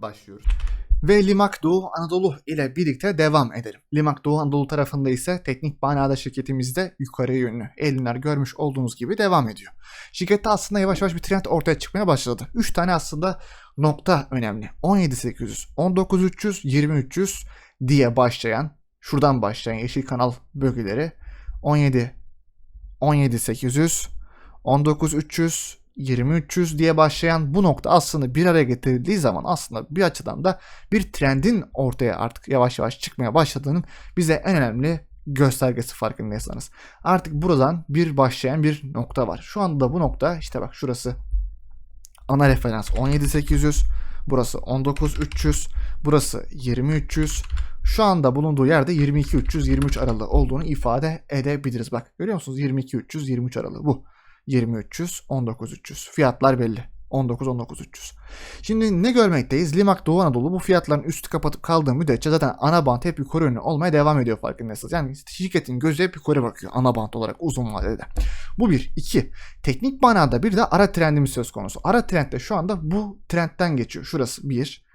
başlıyoruz. Ve Limak Doğu Anadolu ile birlikte devam edelim. Limak Doğu Anadolu tarafında ise teknik manada şirketimizde yukarı yönlü eğilimler görmüş olduğunuz gibi devam ediyor. Şirkette aslında yavaş yavaş bir trend ortaya çıkmaya başladı. 3 tane aslında nokta önemli. 17800, 19300, 20300 diye başlayan, şuradan başlayan yeşil kanal bölgeleri 17 17800, 19300, 2300 diye başlayan bu nokta aslında bir araya getirildiği zaman aslında bir açıdan da bir trendin ortaya artık yavaş yavaş çıkmaya başladığının bize en önemli göstergesi farkındaysanız. Artık buradan bir başlayan bir nokta var. Şu anda bu nokta işte bak şurası ana referans 17800, burası 19300, burası 20300. Şu anda bulunduğu yerde 22300-23 aralığı olduğunu ifade edebiliriz. Bak görüyor musunuz? 22300-23 aralığı bu. 20300, 19300. Fiyatlar belli. 19 19300. Şimdi ne görmekteyiz? Limak Doğu Anadolu bu fiyatların üstü kapatıp kaldığı müddetçe zaten ana bant hep yukarı yönlü olmaya devam ediyor farkındaysanız. Yani şirketin gözü hep yukarı bakıyor ana bant olarak uzun vadede. Bu bir. iki. Teknik manada bir de ara trendimiz söz konusu. Ara trend de şu anda bu trendten geçiyor. Şurası 1,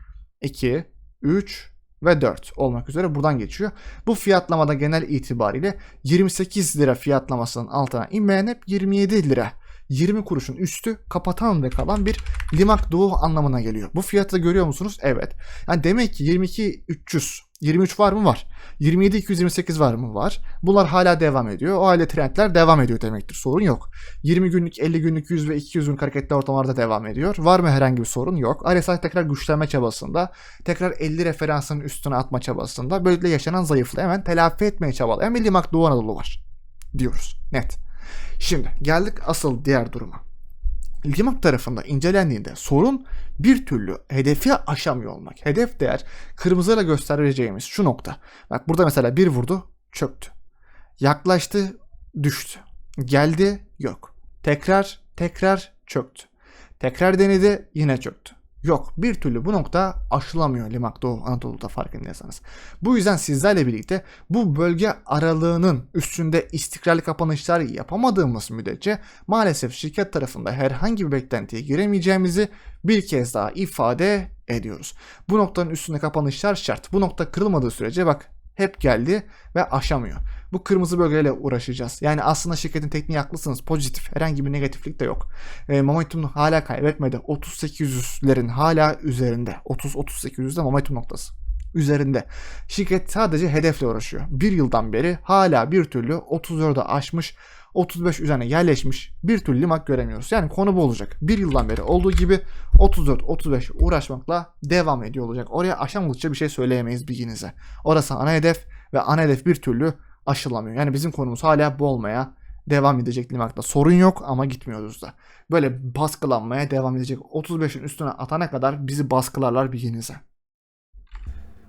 2, 3 ve 4 olmak üzere buradan geçiyor. Bu fiyatlamada genel itibariyle 28 lira fiyatlamasının altına inmeyen hep 27 lira 20 kuruşun üstü kapatan ve kalan bir limak doğu anlamına geliyor. Bu fiyatı görüyor musunuz? Evet. Yani demek ki 22 300 23 var mı? Var. 27 228 var mı? Var. Bunlar hala devam ediyor. O halde trendler devam ediyor demektir. Sorun yok. 20 günlük, 50 günlük, 100 ve 200 günlük hareketli ortamlarda devam ediyor. Var mı herhangi bir sorun? Yok. RSI tekrar güçlenme çabasında, tekrar 50 referansın üstüne atma çabasında, böylelikle yaşanan zayıflığı hemen telafi etmeye çabalayan bir limak Doğu Anadolu var. Diyoruz. Net. Şimdi geldik asıl diğer duruma. Limak tarafında incelendiğinde sorun bir türlü hedefi aşamıyor olmak. Hedef değer kırmızıyla göstereceğimiz şu nokta. Bak burada mesela bir vurdu çöktü. Yaklaştı düştü. Geldi yok. Tekrar tekrar çöktü. Tekrar denedi yine çöktü. Yok bir türlü bu nokta aşılamıyor Limak Doğu Anadolu'da farkındaysanız. Bu yüzden sizlerle birlikte bu bölge aralığının üstünde istikrarlı kapanışlar yapamadığımız müddetçe maalesef şirket tarafında herhangi bir beklentiye giremeyeceğimizi bir kez daha ifade ediyoruz. Bu noktanın üstünde kapanışlar şart. Bu nokta kırılmadığı sürece bak hep geldi ve aşamıyor. Bu kırmızı bölgeyle uğraşacağız. Yani aslında şirketin tekniği haklısınız. Pozitif. Herhangi bir negatiflik de yok. E, momentumunu hala kaybetmedi. 3800'lerin hala üzerinde. 30-3800'de momentum noktası. Üzerinde. Şirket sadece hedefle uğraşıyor. Bir yıldan beri hala bir türlü 34'e aşmış 35 üzerine yerleşmiş bir türlü limak göremiyoruz. Yani konu bu olacak. Bir yıldan beri olduğu gibi 34-35 uğraşmakla devam ediyor olacak. Oraya aşamadıkça bir şey söyleyemeyiz bilginize. Orası ana hedef ve ana hedef bir türlü aşılamıyor. Yani bizim konumuz hala bu olmaya devam edecek limakta. Sorun yok ama gitmiyoruz da. Böyle baskılanmaya devam edecek. 35'in üstüne atana kadar bizi baskılarlar bilginize.